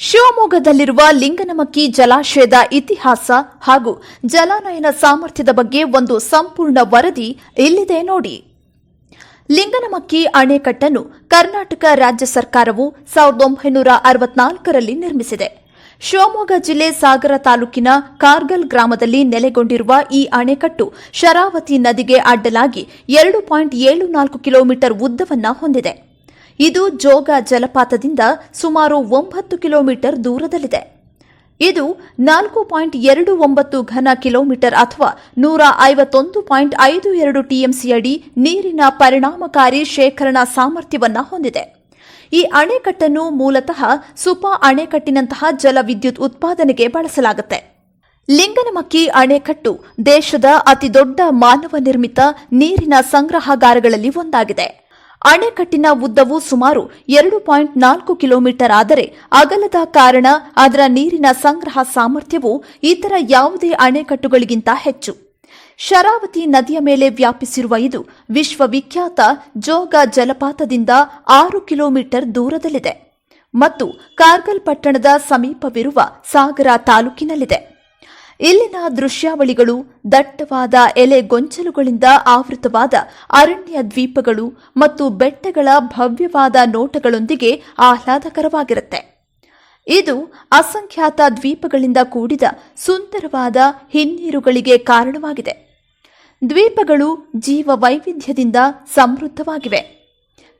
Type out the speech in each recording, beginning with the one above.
ಶಿವಮೊಗ್ಗದಲ್ಲಿರುವ ಲಿಂಗನಮಕ್ಕಿ ಜಲಾಶಯದ ಇತಿಹಾಸ ಹಾಗೂ ಜಲಾನಯನ ಸಾಮರ್ಥ್ಯದ ಬಗ್ಗೆ ಒಂದು ಸಂಪೂರ್ಣ ವರದಿ ಇಲ್ಲಿದೆ ನೋಡಿ. ಲಿಂಗನಮಕ್ಕಿ ಅಣೆಕಟ್ಟನ್ನು ಕರ್ನಾಟಕ ರಾಜ್ಯ ಸರ್ಕಾರವು ಸಾವಿರದ ಒಂಬೈನೂರ ಅರವತ್ನಾಲ್ಕರಲ್ಲಿ ನಿರ್ಮಿಸಿದೆ. ಶಿವಮೊಗ್ಗ ಜಿಲ್ಲೆ ಸಾಗರ ತಾಲೂಕಿನ ಕಾರ್ಗಲ್ ಗ್ರಾಮದಲ್ಲಿ ನೆಲೆಗೊಂಡಿರುವ ಈ ಅಣೆಕಟ್ಟು ಶರಾವತಿ ನದಿಗೆ ಅಡ್ಡಲಾಗಿ ಎರಡು ಪಾಯಿಂಟ್ ಏಳು ನಾಲ್ಕು ಕಿಲೋಮೀಟರ್ ಉದ್ದವನ್ನು ಹೊಂದಿದೆ. ಇದು ಜೋಗ ಜಲಪಾತದಿಂದ ಸುಮಾರು ಒಂಬತ್ತು ಕಿಲೋಮೀಟರ್ ದೂರದಲ್ಲಿದೆ. ಇದು ನಾಲ್ಕು ಪಾಯಿಂಟ್ ಎರಡು ಒಂಬತ್ತು ಘನ ಕಿಲೋಮೀಟರ್ ಅಥವಾ ನೂರ ಐವತ್ತೊಂದು ಪಾಯಿಂಟ್ ಐದು ಎರಡು ಟಿಎಂಸಿಯಡಿ ನೀರಿನ ಪರಿಣಾಮಕಾರಿ ಶೇಖರಣಾ ಸಾಮರ್ಥ್ಯವನ್ನು ಹೊಂದಿದೆ. ಈ ಅಣೆಕಟ್ಟನ್ನು ಮೂಲತಃ ಸುಪಾ ಅಣೆಕಟ್ಟಿನಂತಹ ಜಲವಿದ್ಯುತ್ ಉತ್ಪಾದನೆಗೆ ಬಳಸಲಾಗುತ್ತೆ. ಲಿಂಗನಮಕ್ಕಿ ಅಣೆಕಟ್ಟು ದೇಶದ ಅತಿದೊಡ್ಡ ಮಾನವ ನಿರ್ಮಿತ ನೀರಿನ ಸಂಗ್ರಹಗಾರಗಳಲ್ಲಿ ಒಂದಾಗಿದೆ. ಅಣೆಕಟ್ಟಿನ ಉದ್ದವು ಸುಮಾರು ಎರಡು ಪಾಯಿಂಟ್ ನಾಲ್ಕು ಕಿಲೋಮೀಟರ್ ಆದರೆ ಅಗಲದ ಕಾರಣ ಅದರ ನೀರಿನ ಸಂಗ್ರಹ ಸಾಮರ್ಥ್ಯವು ಇತರ ಯಾವುದೇ ಅಣೆಕಟ್ಟುಗಳಿಗಿಂತ ಹೆಚ್ಚು. ಶರಾವತಿ ನದಿಯ ಮೇಲೆ ವ್ಯಾಪಿಸಿರುವ ಇದು ವಿಶ್ವವಿಖ್ಯಾತ ಜೋಗ ಜಲಪಾತದಿಂದ ಆರು ಕಿಲೋಮೀಟರ್ ದೂರದಲ್ಲಿದೆ ಮತ್ತು ಕಾರ್ಗಲ್ ಪಟ್ಟಣದ ಸಮೀಪವಿರುವ ಸಾಗರ ತಾಲೂಕಿನಲ್ಲಿದೆ. ಇಲ್ಲಿನ ದೃಶ್ಯಾವಳಿಗಳು ದಟ್ಟವಾದ ಎಲೆ ಗೊಂಚಲುಗಳಿಂದ ಆವೃತವಾದ ಅರಣ್ಯ ದ್ವೀಪಗಳು ಮತ್ತು ಬೆಟ್ಟಗಳ ಭವ್ಯವಾದ ನೋಟಗಳೊಂದಿಗೆ ಆಹ್ಲಾದಕರವಾಗಿರುತ್ತೆ. ಇದು ಅಸಂಖ್ಯಾತ ದ್ವೀಪಗಳಿಂದ ಕೂಡಿದ ಸುಂದರವಾದ ಹಿನ್ನೀರುಗಳಿಗೆ ಕಾರಣವಾಗಿದೆ. ದ್ವೀಪಗಳು ಜೀವ ವೈವಿಧ್ಯದಿಂದ ಸಮೃದ್ಧವಾಗಿವೆ.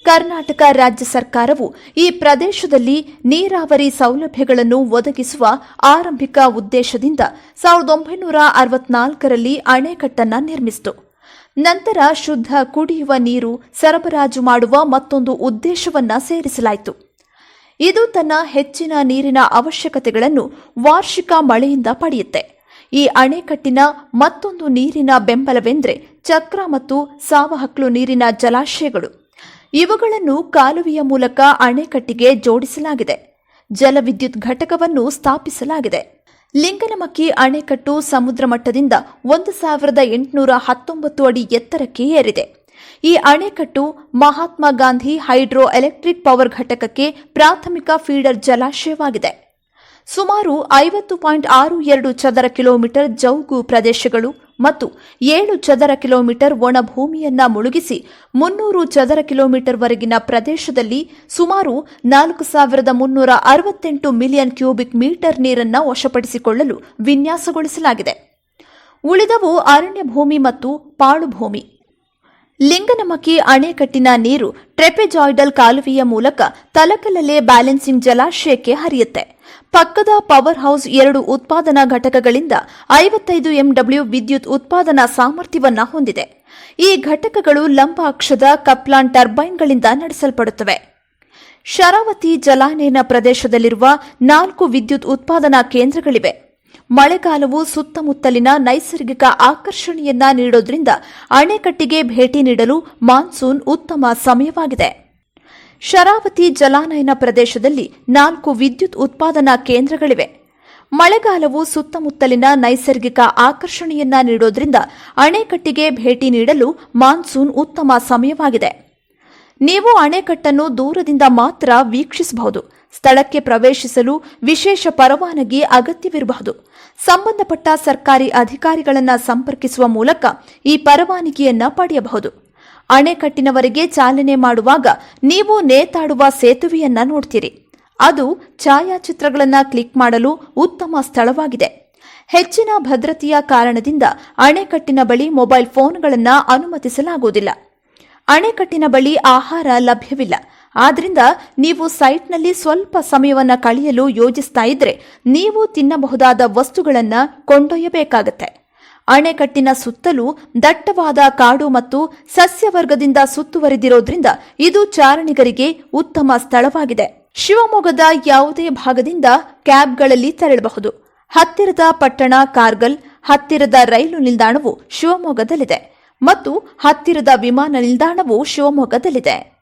ಕರ್ನಾಟಕ ರಾಜ್ಯ ಸರ್ಕಾರವು ಈ ಪ್ರದೇಶದಲ್ಲಿ ನೀರಾವರಿ ಸೌಲಭ್ಯಗಳನ್ನು ಒದಗಿಸುವ ಆರಂಭಿಕ ಉದ್ದೇಶದಿಂದ ಸಾವಿರದ ಒಂಬೈನೂರ ಅರವತ್ನಾಲ್ಕರಲ್ಲಿ ಅಣೆಕಟ್ಟನ್ನು ನಿರ್ಮಿಸಿತು. ನಂತರ ಶುದ್ಧ ಕುಡಿಯುವ ನೀರು ಸರಬರಾಜು ಮಾಡುವ ಮತ್ತೊಂದು ಉದ್ದೇಶವನ್ನ ಸೇರಿಸಲಾಯಿತು. ಇದು ತನ್ನ ಹೆಚ್ಚಿನ ನೀರಿನ ಅವಶ್ಯಕತೆಗಳನ್ನು ವಾರ್ಷಿಕ ಮಳೆಯಿಂದ ಪಡೆಯುತ್ತೆ. ಈ ಅಣೆಕಟ್ಟಿನ ಮತ್ತೊಂದು ನೀರಿನ ಬೆಂಬಲವೆಂದರೆ ಚಕ್ರ ಮತ್ತು ಸಾವಹಕ್ಲು ನೀರಿನ ಜಲಾಶಯಗಳು. ಇವುಗಳನ್ನು ಕಾಲುವೆಯ ಮೂಲಕ ಅಣೆಕಟ್ಟಿಗೆ ಜೋಡಿಸಲಾಗಿದೆ. ಜಲವಿದ್ಯುತ್ ಘಟಕವನ್ನು ಸ್ಥಾಪಿಸಲಾಗಿದೆ. ಲಿಂಗನಮಕ್ಕಿ ಅಣೆಕಟ್ಟು ಸಮುದ್ರ ಮಟ್ಟದಿಂದ ಒಂದು ಸಾವಿರದ ಎಂಟುನೂರ ಹತ್ತೊಂಬತ್ತು ಅಡಿ ಎತ್ತರಕ್ಕೆ ಏರಿದೆ. ಈ ಅಣೆಕಟ್ಟು Mahatma Gandhi hydro electric power ಘಟಕಕ್ಕೆ ಪ್ರಾಥಮಿಕ ಫೀಡರ್ ಜಲಾಶಯವಾಗಿದೆ. ಸುಮಾರು ಐವತ್ತು ಪಾಯಿಂಟ್ ಆರು ಎರಡು ಚದರ ಕಿಲೋಮೀಟರ್ ಜೌಗು ಪ್ರದೇಶಗಳು ಮತ್ತು ಏಳು ಚದರ ಕಿಲೋಮೀಟರ್ ಒಣ ಭೂಮಿಯನ್ನ ಮುಳುಗಿಸಿ ಮುನ್ನೂರು ಚದರ ಕಿಲೋಮೀಟರ್ ವರೆಗಿನ ಪ್ರದೇಶದಲ್ಲಿ ಸುಮಾರು ನಾಲ್ಕು ಸಾವಿರದ ಮುನ್ನೂರ ಅರವತ್ತೆಂಟು ಮಿಲಿಯನ್ ಕ್ಯೂಬಿಕ್ ಮೀಟರ್ ನೀರನ್ನು ವಶಪಡಿಸಿಕೊಳ್ಳಲು ವಿನ್ಯಾಸಗೊಳಿಸಲಾಗಿದೆ. ಉಳಿದವು ಅರಣ್ಯ ಭೂಮಿ ಮತ್ತು ಪಾಳುಭೂಮಿ. ಲಿಂಗನಮಕಿ ಅಣೆಕಟ್ಟಿನ ನೀರು ಟ್ರೆಪೆಜಾಯ್ಡಲ್ ಕಾಲುವೆಯ ಮೂಲಕ ತಲಕಲಲೆ ಬ್ಯಾಲೆನ್ಸಿಂಗ್ ಜಲಾಶಯಕ್ಕೆ ಹರಿಯುತ್ತೆ. ಪಕ್ಕದ ಪವರ್ ಹೌಸ್ ಎರಡು ಉತ್ಪಾದನಾ ಘಟಕಗಳಿಂದ ಐವತ್ತೈದು ಎಂಡಬ್ಲ್ಯೂ ವಿದ್ಯುತ್ ಉತ್ಪಾದನಾ ಸಾಮರ್ಥ್ಯವನ್ನು ಹೊಂದಿದೆ. ಈ ಘಟಕಗಳು ಲಂಬ ಅಕ್ಷದ ಕಪ್ಲಾನ್ ಟರ್ಬೈನ್ಗಳಿಂದ ನಡೆಸಲ್ಪಡುತ್ತವೆ. ಶರಾವತಿ ಜಲಾನಯನ ಪ್ರದೇಶದಲ್ಲಿರುವ ನಾಲ್ಕು ವಿದ್ಯುತ್ ಉತ್ಪಾದನಾ ಕೇಂದ್ರಗಳಿವೆ. ಮಳೆಗಾಲವು ಸುತ್ತಮುತ್ತಲಿನ ನೈಸರ್ಗಿಕ ಆಕರ್ಷಣೆಯನ್ನ ನೀಡೋದ್ರಿಂದ ಅಣೆಕಟ್ಟಿಗೆ ಭೇಟಿ ನೀಡಲು ಮಾನ್ಸೂನ್ ಉತ್ತಮ ಸಮಯವಾಗಿದೆ. ಶರಾವತಿ ಜಲಾನಯನ ಪ್ರದೇಶದಲ್ಲಿ ನಾಲ್ಕು ವಿದ್ಯುತ್ ಉತ್ಪಾದನಾ ಕೇಂದ್ರಗಳಿವೆ. ಮಳೆಗಾಲವು ಸುತ್ತಮುತ್ತಲಿನ ನೈಸರ್ಗಿಕ ಆಕರ್ಷಣೆಯನ್ನ ನೀಡೋದ್ರಿಂದ ಅಣೆಕಟ್ಟಿಗೆ ಭೇಟಿ ನೀಡಲು ಮಾನ್ಸೂನ್ ಉತ್ತಮ ಸಮಯವಾಗಿದೆ. ನೀವು ಅಣೆಕಟ್ಟನ್ನು ದೂರದಿಂದ ಮಾತ್ರ ವೀಕ್ಷಿಸಬಹುದು. ಸ್ಥಳಕ್ಕೆ ಪ್ರವೇಶಿಸಲು ವಿಶೇಷ ಪರವಾನಗಿ ಅಗತ್ಯವಿರಬಹುದು. ಸಂಬಂಧಪಟ್ಟ ಸರ್ಕಾರಿ ಅಧಿಕಾರಿಗಳನ್ನು ಸಂಪರ್ಕಿಸುವ ಮೂಲಕ ಈ ಪರವಾನಗಿಯನ್ನ ಪಡೆಯಬಹುದು. ಅಣೆಕಟ್ಟಿನವರೆಗೆ ಚಾಲನೆ ಮಾಡುವಾಗ ನೀವು ನೇತಾಡುವ ಸೇತುವೆಯನ್ನ ನೋಡ್ತೀರಿ. ಅದು ಛಾಯಾಚಿತ್ರಗಳನ್ನು ಕ್ಲಿಕ್ ಮಾಡಲು ಉತ್ತಮ ಸ್ಥಳವಾಗಿದೆ. ಹೆಚ್ಚಿನ ಭದ್ರತೆಯ ಕಾರಣದಿಂದ ಅಣೆಕಟ್ಟಿನ ಬಳಿ ಮೊಬೈಲ್ ಫೋನ್ಗಳನ್ನು ಅನುಮತಿಸಲಾಗುವುದಿಲ್ಲ. ಅಣೆಕಟ್ಟಿನ ಬಳಿ ಆಹಾರ ಲಭ್ಯವಿಲ್ಲ. ಆದ್ದರಿಂದ ನೀವು ಸೈಟ್ನಲ್ಲಿ ಸ್ವಲ್ಪ ಸಮಯವನ್ನು ಕಳೆಯಲು ಯೋಜಿಸ್ತಾ ಇದ್ರೆ ನೀವು ತಿನ್ನಬಹುದಾದ ವಸ್ತುಗಳನ್ನು ಕೊಂಡೊಯ್ಯಬೇಕಾಗತ್ತೆ. ಅಣೆಕಟ್ಟಿನ ಸುತ್ತಲೂ ದಟ್ಟವಾದ ಕಾಡು ಮತ್ತು ಸಸ್ಯವರ್ಗದಿಂದ ಸುತ್ತುವರಿದಿರೋದ್ರಿಂದ ಇದು ಚಾರಣಿಗರಿಗೆ ಉತ್ತಮ ಸ್ಥಳವಾಗಿದೆ. ಶಿವಮೊಗ್ಗದ ಯಾವುದೇ ಭಾಗದಿಂದ ಕ್ಯಾಬ್ಗಳಲ್ಲಿ ತೆರಳಬಹುದು. ಹತ್ತಿರದ ಪಟ್ಟಣ ಕಾರ್ಗಲ್, ಹತ್ತಿರದ ರೈಲು ನಿಲ್ದಾಣವು ಶಿವಮೊಗ್ಗದಲ್ಲಿದೆ ಮತ್ತು ಹತ್ತಿರದ ವಿಮಾನ ನಿಲ್ದಾಣವು ಶಿವಮೊಗ್ಗದಲ್ಲಿದೆ.